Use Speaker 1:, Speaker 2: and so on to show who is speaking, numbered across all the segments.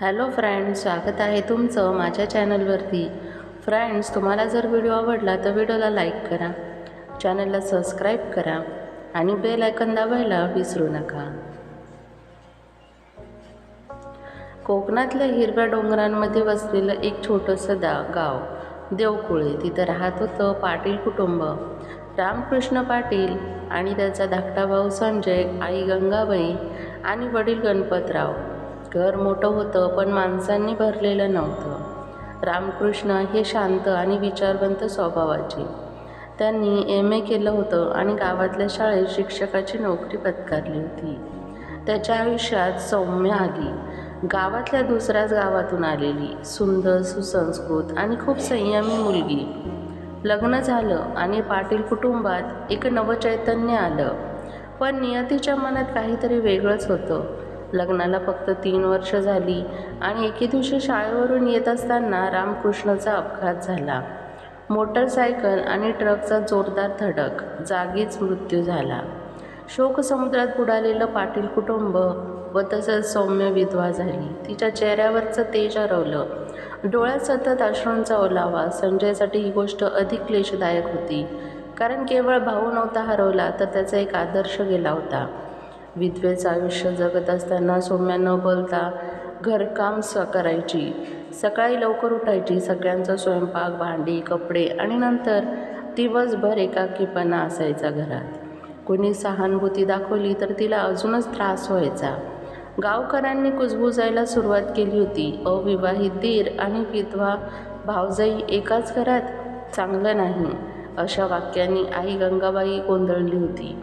Speaker 1: Hello friends स्वागत आहे तुमचं माझ्या चॅनलवरती. फ्रेंड्स तुम्हाला जर व्हिडिओ आवडला तर व्हिडिओला लाईक करा चॅनलला सबस्क्राईब करा आणि बेल आयकन दाबायला विसरू नका. कोकणातल्या हिरव्या डोंगरांमध्ये वसलेलं एक छोटंसं दा गाव देवकुळे. तिथं राहत होतं पाटील कुटुंब. रामकृष्ण पाटील आणि त्याचा धाकटा भाऊ संजय आई गंगाबाई आणि वडील गणपतराव. घर मोठं होतं पण माणसांनी भरलेलं नव्हतं. रामकृष्ण हे शांत आणि विचारवंत स्वभावाचे. त्यांनी एम ए केलं होतं आणि गावातल्या शाळेत शिक्षकाची नोकरी पत्कारली होती. त्याच्या आयुष्यात सौम्य आली. गावातल्या दुसऱ्याच गावातून आलेली. सुंदर सुसंस्कृत आणि खूप संयमी मुलगी. लग्न झालं आणि पाटील कुटुंबात एक नवचैतन्य आलं. पण नियतीच्या मनात काहीतरी वेगळंच होतं. लग्नाला फक्त तीन वर्ष झाली आणि एके दिवशी शाळेवरून येत असताना रामकृष्णचा अपघात झाला. मोटरसायकल आणि ट्रकचा जोरदार धडक जागीच मृत्यू झाला. शोकसमुद्रात बुडालेलं पाटील कुटुंब व तसंच सौम्य विधवा झाली. तिच्या चेहऱ्यावरचं तेज हरवलं. डोळ्यात सतत अश्रूंचा ओलावा. संजयसाठी ही गोष्ट अधिक क्लेशदायक होती. कारण केवळ भाऊ नव्हता हरवला तर त्याचा एक आदर्श गेला होता. विधवेचं आयुष्य जगत असताना सोम्या न बोलता घरकाम स करायची. सकाळी लवकर उठायची. सगळ्यांचा स्वयंपाक भांडी कपडे आणि नंतर दिवसभर एकाकीपणा असायचा घरात. कोणी सहानुभूती दाखवली तर तिला अजूनच त्रास व्हायचा. गावकऱ्यांनी कुजबुजायला सुरुवात केली होती. अविवाहित दीर आणि विधवा भावजाई एकाच घरात चांगलं नाही अशा वाक्यांनी आई गंगाबाई गोंधळली होती.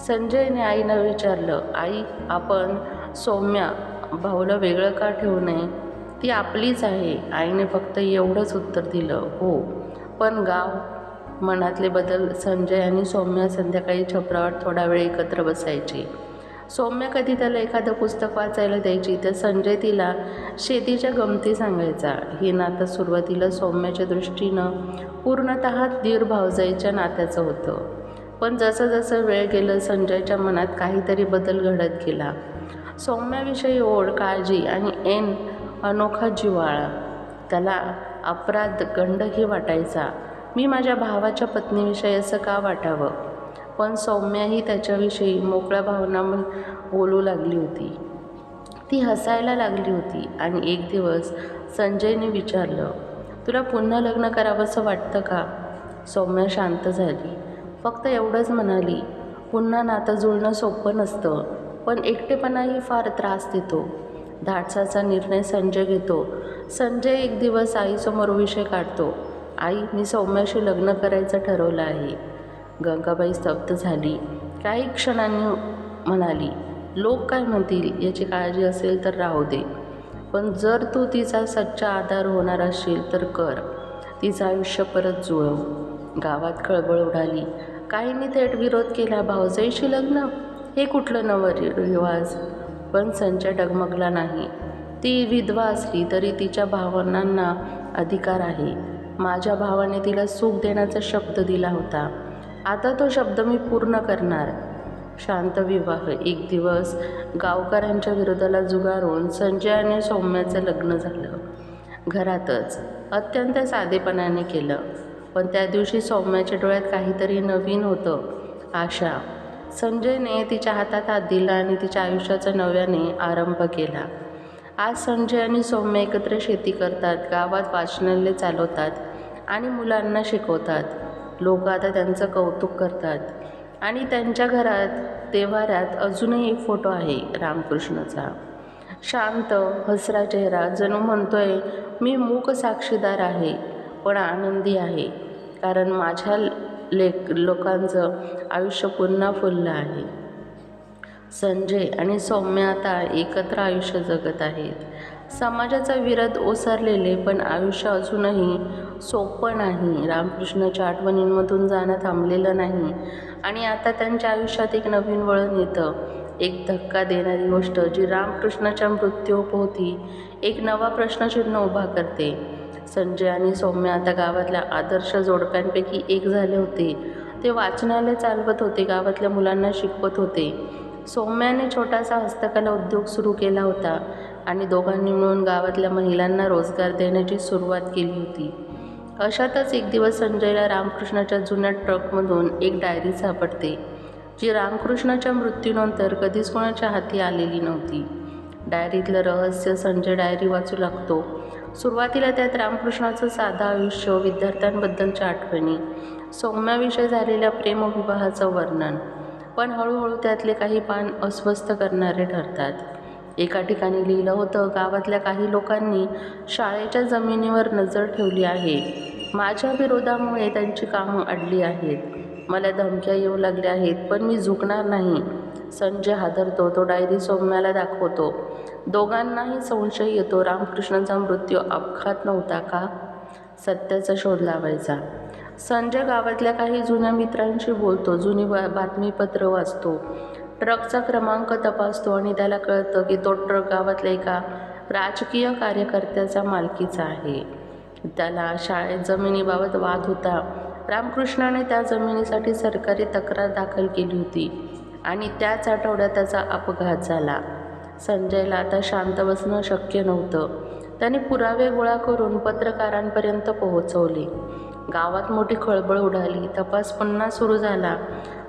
Speaker 1: संजयने आईनं विचारलं आई आपण सौम्या भाऊला वेगळं का ठेवू नये? ती आपलीच आहे. आईने फक्त एवढंच उत्तर दिलं हो. पण गाव मनातले बदल संजय आणि सौम्या संध्याकाळी छपरावर थोडा वेळ एकत्र बसायची. सौम्य कधी त्याला एखादं पुस्तक वाचायला द्यायची तर संजय तिला शेतीच्या गमती सांगायचा. हे नातं सुरुवातीला सौम्याच्या दृष्टीनं पूर्णत दीर भावजाईच्या नात्याचं होतं. पण जसं जसं वेळ गेलं संजयच्या मनात काहीतरी बदल घडत गेला. सौम्याविषयी ओढ काळजी आणि एन अनोखा जिव्हाळा. त्याला अपराध गंडही वाटायचा. मी माझ्या भावाच्या पत्नीविषयी असं का वाटावं? पण सौम्याही त्याच्याविषयी मोकळ्या भावना बोलू लागली होती. ती हसायला लागली होती आणि एक दिवस संजयने विचारलं तुला पुन्हा लग्न करावंसं वाटतं का? सौम्या शांत झाली. फक्त एवढंच म्हणाली पुन्हा नातं जुळणं सोपं नसतं पण एकटेपणाही फार त्रास देतो. धाडसाचा निर्णय संजय घेतो. संजय एक दिवस आईसमोर विषय काढतो. आई मी सौम्याशी लग्न करायचं ठरवलं आहे. गंगाबाई स्तब्ध झाली. काही क्षणांनी म्हणाली लोक काय म्हणतील? याची काळजी असेल तर राहू दे. पण जर तू तिचा सच्चा आधार होणार असशील तर कर. तिचं आयुष्य परत जुळव. गावात खळबळ उडाली. काहींनी थेट विरोध केला भाऊजाईशी लग्न? हे कुठलं नवं रिवाज? पण संजय डगमगला नाही. ती विधवा असली तरी तिच्या भावनांना अधिकार आहे. माझ्या भावाने तिला सुख देण्याचा शब्द दिला होता. आता तो शब्द मी पूर्ण करणार. शांत विवाह. एक दिवस गावकऱ्यांच्या विरोधाला जुगारून संजय आणि सौम्याचं लग्न झालं. घरातच. अत्यंत साधेपणाने केलं. पण त्या दिवशी सौम्याच्या डोळ्यात काहीतरी नवीन होतं आशा. संजयने तिच्या हातात हात दिला आणि तिच्या आयुष्याचा नव्याने आरंभ केला. आज संजय आणि सौम्य एकत्र शेती करतात गावात वाचनालय चालवतात आणि मुलांना शिकवतात. लोक आता त्यांचं कौतुक करतात. आणि त्यांच्या घरात देवाऱ्यात अजूनही एक फोटो आहे रामकृष्णाचा. शांत हसरा चेहरा जणू म्हणतोय मी मूक साक्षीदार आहे. पण आनंदी आहे. कारण माझ्या लेक लोकांचं आयुष्य पुन्हा फुललं आहे. संजय आणि सौम्य आता एकत्र आयुष्य जगत आहेत. समाजाचा विरोध ओसरलेले पण आयुष्य अजूनही सोपं नाही. रामकृष्णाच्या आठवणींमधून जाणं थांबलेलं नाही. आणि आता त्यांच्या आयुष्यात एक नवीन वळण येतं. एक धक्का देणारी गोष्ट जी रामकृष्णाच्या मृत्यूपोती एक नवा प्रश्नचिन्ह उभा करते. संजय आणि सौम्य आता गावातल्या आदर्श जोडप्यांपैकी एक झाले होते. ते वाचनालय चालवत होते गावातल्या मुलांना शिकवत होते. सौम्याने छोटासा हस्तकला उद्योग सुरू केला होता आणि दोघांनी मिळून गावातल्या महिलांना रोजगार देण्याची सुरुवात केली होती. अशातच एक दिवस संजयला रामकृष्णाच्या जुन्या ट्रकमधून एक डायरी सापडते जी रामकृष्णाच्या मृत्यूनंतर कधीच कोणाच्या हाती आलेली नव्हती. डायरीतलं रहस्य संजय डायरी वाचू लागतो. सुरुवातीला त्यात रामकृष्णाचं साधं आयुष्य विद्यार्थ्यांबद्दलच्या आठवणी सौम्याविषयी झालेल्या प्रेमविवाहाचं वर्णन. पण हळूहळू त्यातले काही पान अस्वस्थ करणारे ठरतात. एका ठिकाणी लिहिलं होतं गावातल्या काही लोकांनी शाळेच्या जमिनीवर नजर ठेवली आहे. माझ्या विरोधामुळे त्यांची कामं अडली आहेत. मला धमक्या येऊ लागल्या आहेत पण मी झुकणार नाही. संजय हादरतो तो डायरी सौम्याला दाखवतो. दोघांनाही संशय येतो रामकृष्णांचा मृत्यू अपघात नव्हता का? सत्याचा शोध लावायचा. संजय गावातल्या काही जुन्या मित्रांशी बोलतो जुनी बा बातमीपत्र वाचतो. ट्रकचा क्रमांक तपासतो आणि त्याला कळतं की तो ट्रक गावातल्या एका राजकीय कार्यकर्त्याचा मालकीचा आहे. त्याला शाळेत जमिनीबाबत वाद होता. रामकृष्णाने त्या जमिनीसाठी सरकारी तक्रार दाखल केली होती आणि त्याच आठवड्यात त्याचा अपघात झाला. संजयला आता शांत बसणं शक्य नव्हतं. त्याने पुरावे गोळा करून पत्रकारांपर्यंत पोहोचवले. गावात मोठी खळबळ उडाली. तपास पुन्हा सुरू झाला.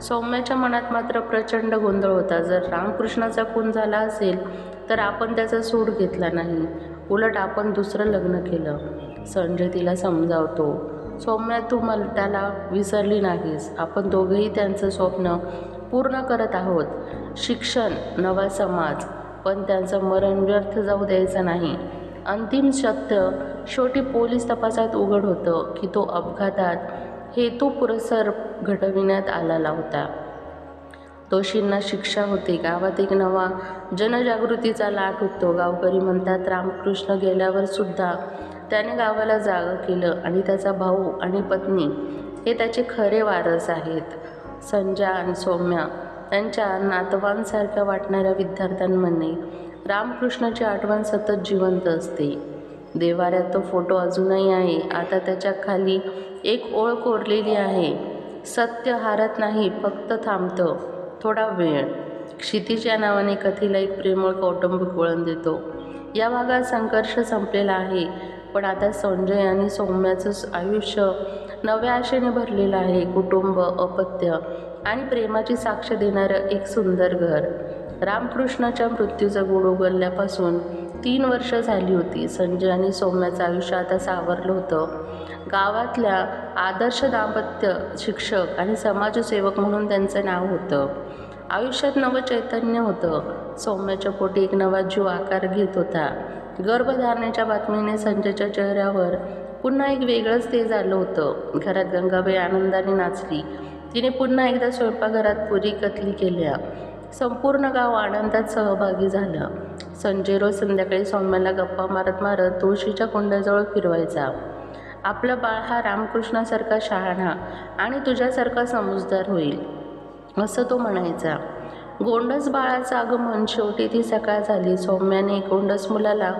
Speaker 1: सौम्याच्या मनात मात्र प्रचंड गोंधळ होता. जर रामकृष्णाचा खून झाला असेल तर आपण त्याचा सूड घेतला नाही. उलट आपण दुसरं लग्न केलं. संजय तिला समजावतो. सौम्या तू मला त्याला विसरली नाहीस. आपण दोघेही त्यांचं स्वप्न पूर्ण करत आहोत. शिक्षण नवा समाज पण त्यांचं मरण व्यर्थ जाऊ द्यायचं नाही. अंतिम सत्य शेवटी पोलीस तपासात उघड होतं की तो अपघातात हेतुपुरस्सर घडविण्यात आलेला होता. दोषींना शिक्षा होते. गावात एक नवा जनजागृतीचा लाट उठतो. गावकरी म्हणतात रामकृष्ण गेल्यावर सुद्धा त्याने गावाला जागं केलं आणि त्याचा भाऊ आणि पत्नी हे त्याचे खरे वारस आहेत. संजय आणि सौम्या त्यांच्या नातवांसारख्या वाटणाऱ्या विद्यार्थ्यांमध्ये रामकृष्णाची आठवण सतत जिवंत असते. देवाऱ्यात तो फोटो अजूनही आहे. आता त्याच्याखाली एक ओळ कोरलेली आहे. सत्य हारत नाही फक्त थांबतं. थोडा वेळ. क्षितिज या नावाने कथेला एक प्रेमळ कौटुंबिक वळण देतो. या भागात संघर्ष संपलेला आहे. पण आता संजय आणि सौम्याचं आयुष्य नव्या आशेने भरलेलं आहे कुटुंब अपत्य आणि प्रेमाची साक्ष देणारं एक सुंदर घर. रामकृष्णाच्या मृत्यूचं गुड उगलल्यापासून तीन वर्ष झाली होती. संजय आणि सौम्याचं आयुष्य आता सावरलं होतं. गावातल्या आदर्श दाम्पत्य शिक्षक आणि समाजसेवक म्हणून त्यांचं नाव होतं. आयुष्यात नवं चैतन्य होतं. सौम्याच्या पोटी एक नवा जीव आकार घेत होता. गर्भधारणेच्या बातमीने संजयच्या चेहऱ्यावर पुन्हा एक वेगळंच तेज आलं होतं. घरात गंगाबाई आनंदाने नाचली. तिने पुन्हा एकदा स्वयंपाकघरात पुरी कतली केल्या. संपूर्ण गाव आनंदात सहभागी झालं. संजय रोज संध्याकाळी सौम्याला गप्पा मारत मारत तुळशीच्या कुंड्याजवळ फिरवायचा. आपलं बाळ हा रामकृष्णासारखा शहाणा आणि तुझ्यासारखा समजदार होईल. असं तो म्हणायचा. गोंडस बाळाचं आगमन शेवटी ती सकाळ झाली. सौम्याने गोंडस मुलाला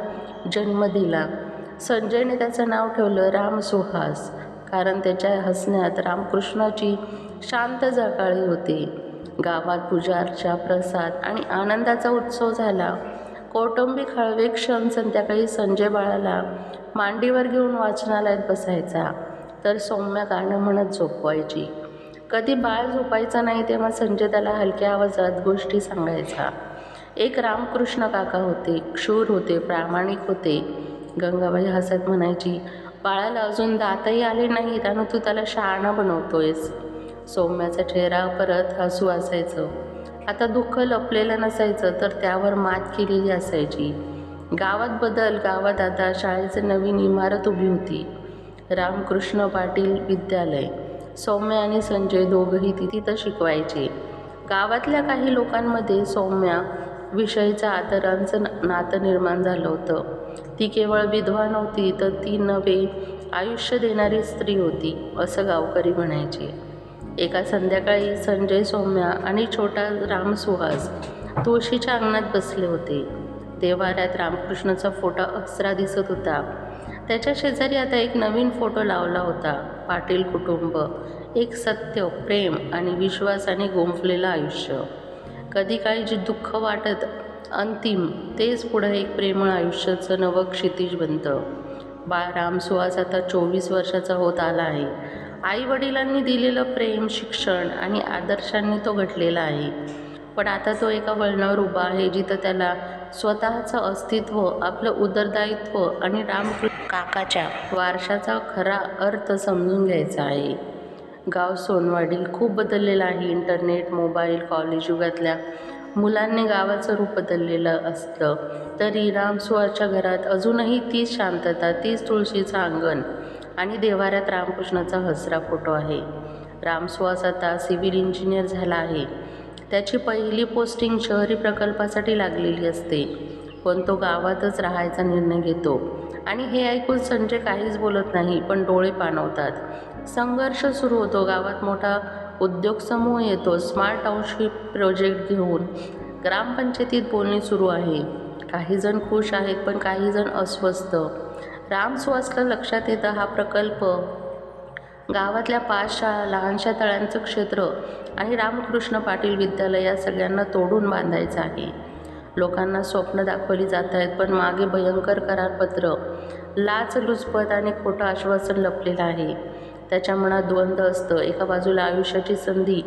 Speaker 1: जन्म दिला. संजयने त्याचं नाव ठेवलं राम सुहास. कारण त्याच्या हसण्यात रामकृष्णाची शांत जकाळी होती. गावात पूजा प्रसाद आणि आनंदाचा उत्सव झाला. कौटुंबिक हळवे क्षण संध्याकाळी संजय बाळाला मांडीवर घेऊन वाचनालयात बसायचा. तर सौम्या गाणं म्हणत झोपवायची. कधी बाळ झोपायचं नाही तेव्हा संजय त्याला हलक्या आवाजात गोष्टी सांगायचा. एक रामकृष्ण काका होते क्षूर होते प्रामाणिक होते. गंगाबाई हसत म्हणायची बाळाला अजून दातही आले नाहीत आणि तू त्याला शहाणा बनवतोयस. सौम्याचा चेहरा परत हसू असायचं. आता दुःख लपलेलं नसायचं तर त्यावर मात केलेली असायची. गावात बदल गावात आता शाळेची नवीन इमारत उभी होती. रामकृष्ण पाटील विद्यालय. सौम्य आणि संजय दोघंही ती तिथं शिकवायचे. गावातल्या काही लोकांमध्ये सौम्या विषयीचं आदरांचं नातं निर्माण झालं होतं. ती केवळ विधवा नव्हती तर ती नवे आयुष्य देणारी स्त्री होती असं गावकरी म्हणायचे. एका संध्याकाळी संजय सौम्या आणि छोटा राम सुहास तुळशीच्या अंगणात बसले होते. देवाऱ्यात रामकृष्णाचा फोटो अक्षरा दिसत होता. त्याच्या शेजारी आता एक नवीन फोटो लावला होता. पाटील कुटुंब. एक सत्य प्रेम आणि विश्वासाने गोंफलेलं आयुष्य. कधी काही जे दुःख वाटत अंतिम तेच पुढं एक प्रेमळ आयुष्याचं नवं क्षितिज बनतं. बाळ रामसुहास आता चोवीस वर्षाचा होत आला आहे. आई वडिलांनी दिलेलं प्रेम शिक्षण आणि आदर्शांनी तो घडलेला आहे. पण आता तो एका वळणावर उभा आहे जिथं त्याला स्वतःचं अस्तित्व आपलं उदरदायित्व आणि रामकृष्ण काकाच्या वारशाचा खरा अर्थ समजून घ्यायचा आहे. गाव सोनवाडी खूप बदललेलं आहे. इंटरनेट मोबाईल कॉलेज युगातल्या मुलांनी गावाचं रूप बदललेलं असलं तरी रामसुहाच्या घरात अजूनही तीच शांतता तीच तुळशीचं अंगण आणि देवाऱ्यात रामकृष्णाचा हसरा फोटो आहे. रामसुहास आता सिव्हिल इंजिनियर झाला आहे. त्याची पहिली पोस्टिंग शहरी प्रकल्पासाठी लागलेली असते. पण तो गावातच राहायचा निर्णय घेतो. आणि हे ऐकून संजय काहीच बोलत नाही पण डोळे पाणवतात. संघर्ष सुरू होतो. गावात मोठा उद्योग समूह येतो. स्मार्ट टाउनशिप प्रोजेक्ट घेऊन ग्रामपंचायतीत बोलणी सुरू आहे. काही जण खुश आहेत पण काही जण अस्वस्थ. राम सुवासला लक्षात येतं हा प्रकल्प गावातल्या पाच शाळा लहानशा तळ्यांचं क्षेत्र आणि रामकृष्ण पाटील विद्यालय या सगळ्यांना तोडून बांधायचं आहे. लोकांना स्वप्न दाखवली जात आहेत पण मागे भयंकर करारपत्र लाचलुचपत आणि खोटं आश्वासन लपलेलं आहे. त्याच्या मनात द्वंद्व असतं. एका बाजूला आयुष्याची संधी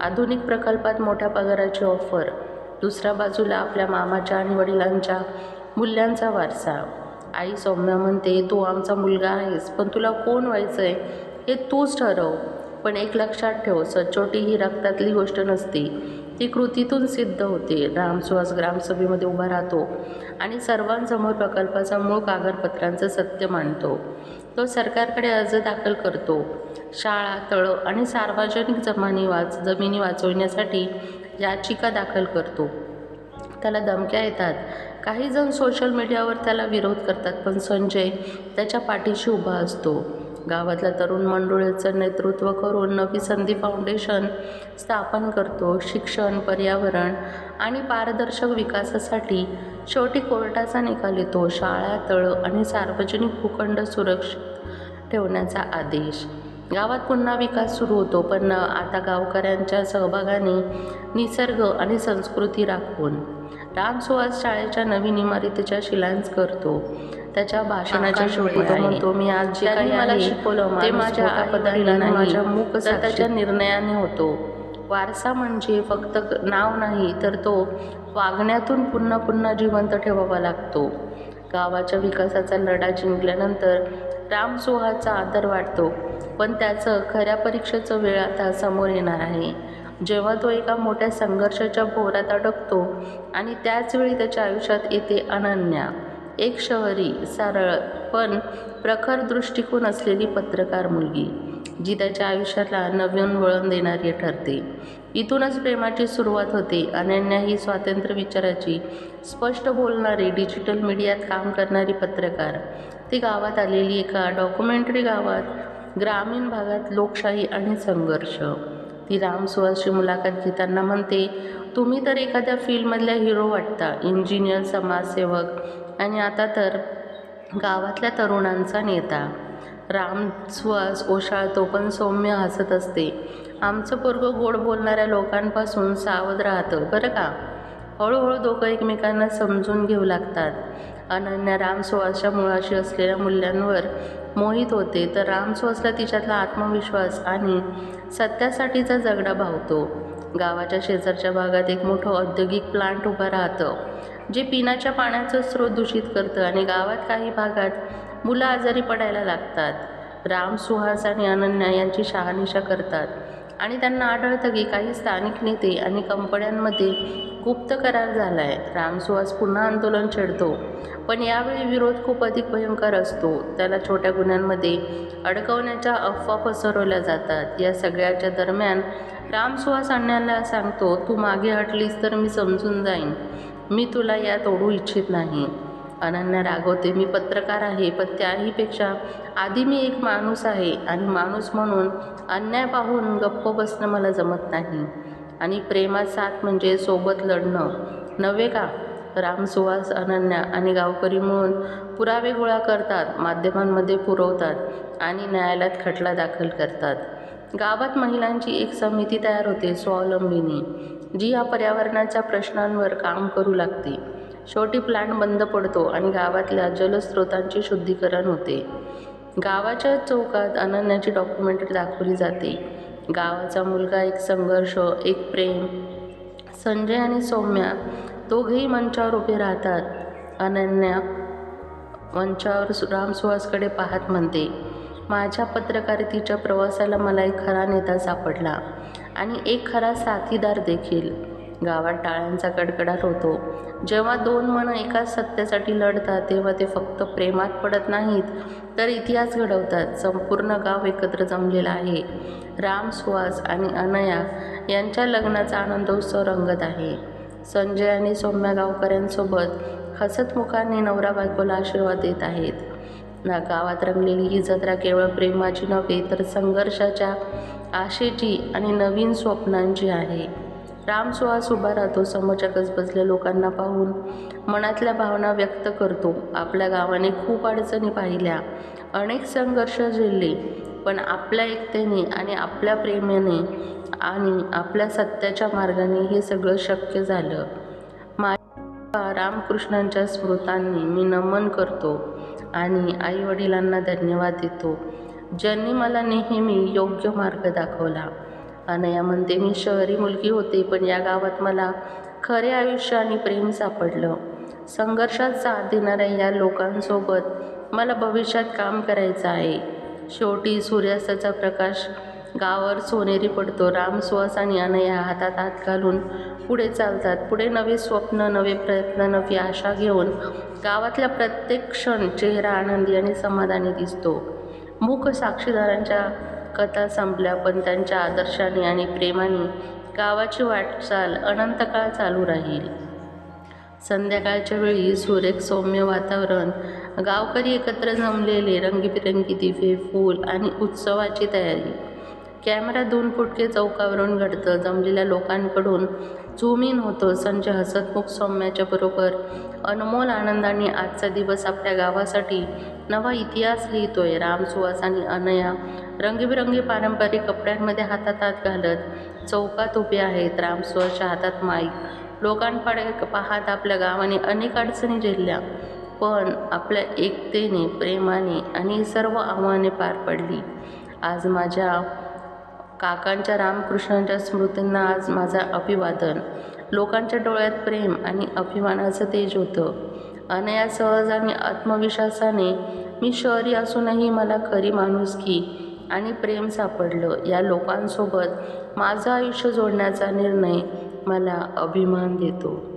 Speaker 1: आधुनिक प्रकल्पात मोठ्या पगाराची ऑफर दुसऱ्या बाजूला आपल्या मामाच्या आणि वडिलांच्या मूल्यांचा वारसा. आई सौम्या म्हणते तू आमचा मुलगा आहेस पण तुला कोण व्हायचं आहे हे तूच ठरव. पण एक लक्षात ठेव सचोटी ही रक्तातली गोष्ट नसती. ती कृतीतून सिद्ध होते. रामसुहास ग्रामसभेमध्ये उभा राहतो आणि सर्वांसमोर प्रकल्पाचा मूळ कागदपत्रांचं सत्य मांडतो. तो सरकारकडे अर्ज दाखल करतो. शाळा तळं आणि सार्वजनिक जमानी वाच जमिनी वाचवण्यासाठी याचिका दाखल करतो. त्याला धमक्या येतात. काही जण सोशल मीडियावर त्याला विरोध करतात पण संजय त्याच्या पाठीशी उभा असतो. गावातल्या तरुण मंडळीचं नेतृत्व करून नवी संधी फाउंडेशन स्थापन करतो. शिक्षण पर्यावरण आणि पारदर्शक विकासासाठी शेवटी कोर्टाचा निकाल येतो. शाळा तळं आणि सार्वजनिक भूखंड सुरक्षित ठेवण्याचा आदेश गावात पुन्हा विकास सुरू होतो पण आता गावकऱ्यांच्या सहभागाने निसर्ग आणि संस्कृती राखून रामसुहास शाळेच्या नवीन इमारतीच्या शिलान्स करतो. त्याच्या भाषणाच्या शेवटी तो म्हणतो मी आज जे काही मला शिकवलं ते माझ्या आपदाला नाही माझ्या मूक त्याच्या निर्णयाने होतो. वारसा म्हणजे फक्त नाव नाही तर तो वागण्यातून पुन्हा पुन्हा जिवंत ठेवावा लागतो. गावाच्या विकासाचा लढा जिंकल्यानंतर रामसोहाचा आदर वाटतो. पण त्याचं खऱ्या परीक्षेचं वेळ आता समोर येणार आहे. जेव्हा तो एका मोठ्या संघर्षाच्या भोवऱ्यात अडकतो आणि त्याचवेळी त्याच्या आयुष्यात येते अनन्या. एक शहरी सरळ पण प्रखर दृष्टिकोन असलेली पत्रकार मुलगी जी त्याच्या आयुष्याला नवीन वळण देणारी ठरते. इथूनच प्रेमाची सुरुवात होते. अनन्या ही स्वातंत्र्य विचाराची स्पष्ट बोलणारी डिजिटल मीडियात काम करणारी पत्रकार. ती गावात आलेली एका डॉक्युमेंटरी गावात ग्रामीण भागात लोकशाही आणि संघर्ष. ती रामसुहासची मुलाखत घेताना म्हणते तुम्ही तर एखाद्या फील्डमधल्या हिरो वाटता इंजिनियर समाजसेवक आणि आता तर गावातल्या तरुणांचा नेता. राम सुहास ओशाळतो पण सौम्य हसत असते. आमचं पोरगं गोड बोलणाऱ्या लोकांपासून सावध राहतं बरं का? हळूहळू दोघं एकमेकांना समजून घेऊ लागतात. अनन्या रामसुहासच्या मुळाशी असलेल्या मूल्यांवर मोहित होते. तर रामसुहासला तिच्यातला आत्मविश्वास आणि सत्यासाठीचा झगडा भावतो. गावाच्या शेजारच्या भागात एक मोठं औद्योगिक प्लांट उभं राहतं जे पिण्याच्या पाण्याचं स्रोत दूषित करतं आणि गावात काही भागात मुलं आजारी पडायला लागतात. राम सुहास आणि अनन्या यांची शहानिशा करतात. आणि त्यांना आढळतं की काही स्थानिक नेते आणि कंपन्यांमध्ये गुप्त करार झाला आहे रामसुहास पुन्हा आंदोलन छेडतो. पण यावेळी विरोध खूप अधिक भयंकर असतो. त्याला छोट्या गुन्ह्यांमध्ये अडकवण्याच्या अफवा पसरवल्या जातात. या सगळ्याच्या दरम्यान रामसुहास अण्णाला सांगतो तू मागे हटलीस तर मी समजून जाईन. मी तुला यात ओढू इच्छित नाही. अनन्या रागवते मी पत्रकार आहे पण त्याहीपेक्षा आधी मी एक माणूस आहे आणि माणूस म्हणून अन्याय पाहून गप्प बसणं मला जमत नाही. आणि प्रेमात साथ म्हणजे सोबत लढणं. नव्हे का? रामसुहास अनन्या आणि गावकरी म्हणून पुरावे गोळा करतात माध्यमांमध्ये पुरवतात आणि न्यायालयात खटला दाखल करतात. गावात महिलांची एक समिती तयार होते स्वावलंबीनी जी या पर्यावरणाच्या प्रश्नांवर काम करू लागते. शेवटी प्लांट बंद पडतो आणि गावातल्या जलस्रोतांचे शुद्धीकरण होते. गावाच्या चौकात अनन्याची डॉक्युमेंटरी दाखवली जाते. गावाचा मुलगा एक संघर्ष एक प्रेम संजय आणि सौम्या दोघेही मंचावर उभे राहतात. अनन्या मंचावर सु- राम सुहासकडे पाहत म्हणते माझ्या पत्रकारितेच्या प्रवासाला मला एक खरा नेता सापडला आणि एक खरा साथीदार देखील. गावात टाळ्यांचा कडकडाट होतो. जेव्हा दोन मनं एकाच सत्यासाठी लढतात तेव्हा ते फक्त प्रेमात पडत नाहीत तर इतिहास घडवतात. संपूर्ण गाव एकत्र जमलेलं आहे. राम सुहास आणि अनया यांच्या लग्नाचा आनंदोत्सव रंगत आहे. संजय आणि सौम्या गावकऱ्यांसोबत हसतमुखांनी नवरा बायकोला आशीर्वाद देत आहेत. ना गावात रंगलेली ही जत्रा केवळ प्रेमाची नव्हे तर संघर्षाच्या आशेची आणि नवीन स्वप्नांची आहे. राम सुहास उभा राहतो समोरच्या गजबजल्या लोकांना पाहून मनातल्या भावना व्यक्त करतो. आपल्या गावाने खूप अडचणी पाहिल्या. अनेक संघर्ष झेलले पण आपल्या एकतेने आणि आपल्या प्रेमाने आणि आपल्या सत्याच्या मार्गाने हे सगळं शक्य झालं. माझ्या रामकृष्णांच्या स्मृतांनी मी नमन करतो आणि आईवडिलांना धन्यवाद देतो. ज्यांनी मला नेहमी योग्य मार्ग दाखवला. अनया म्हणते मी शहरी मुलगी होते पण या गावात मला खरे आयुष्य आणि प्रेम सापडलं. संघर्षात साथ देणाऱ्या या लोकांसोबत मला भविष्यात काम करायचं आहे. शेवटी सूर्यास्ताचा प्रकाश गावावर सोनेरी पडतो. राम सुहास आणि अनया हातात हात घालून पुढे चालतात. पुढे नवे स्वप्न नवे प्रयत्न नवी आशा घेऊन गावातल्या प्रत्येक क्षण चेहरा आनंदी आणि समाधानी दिसतो. मूक साक्षीदारांच्या कथा संपल्या पण त्यांच्या आदर्शाने आणि प्रेमाने गावाची वाटचाल अनंत काळ चालू राहील. संध्याकाळच्या वेळी सुरेख सौम्य वातावरण गावकरी एकत्र जमलेले रंगीबिरंगी दिवे फूल आणि उत्सवाची तयारी. कॅमेरा दोन फुटके चौकावरून घडतं. जमलेल्या लोकांकडून झूम इन होतं. संजय हसतमुख सौम्याच्या बरोबर अनमोल आनंदाने आजचा दिवस आपल्या गावासाठी नवा इतिहास लिहितोय. रामसुवास आणि अनया रंगीबिरंगी पारंपरिक कपड्यांमध्ये हातात हात घालत चौकात उभे आहेत राम सुहासच्या हातात माईक. लोकांकडे पाहत आपल्या गावाने अनेक अडचणी झेलल्या पण आपल्या एकतेने प्रेमाने आणि सर्व आव्हाने पार पडली. आज माझ्या काकांच्या रामकृष्णांच्या स्मृतींना आज माझा अभिवादन. लोकांच्या डोळ्यात प्रेम आणि अभिमानाचं तेज होतं. अनया सहज आणि आत्मविश्वासाने मी शहरी असूनही मला खरी माणूस की आणि प्रेम सापडलं. या लोकांसोबत माझं आयुष्य जोडण्याचा निर्णय मला अभिमान देतो.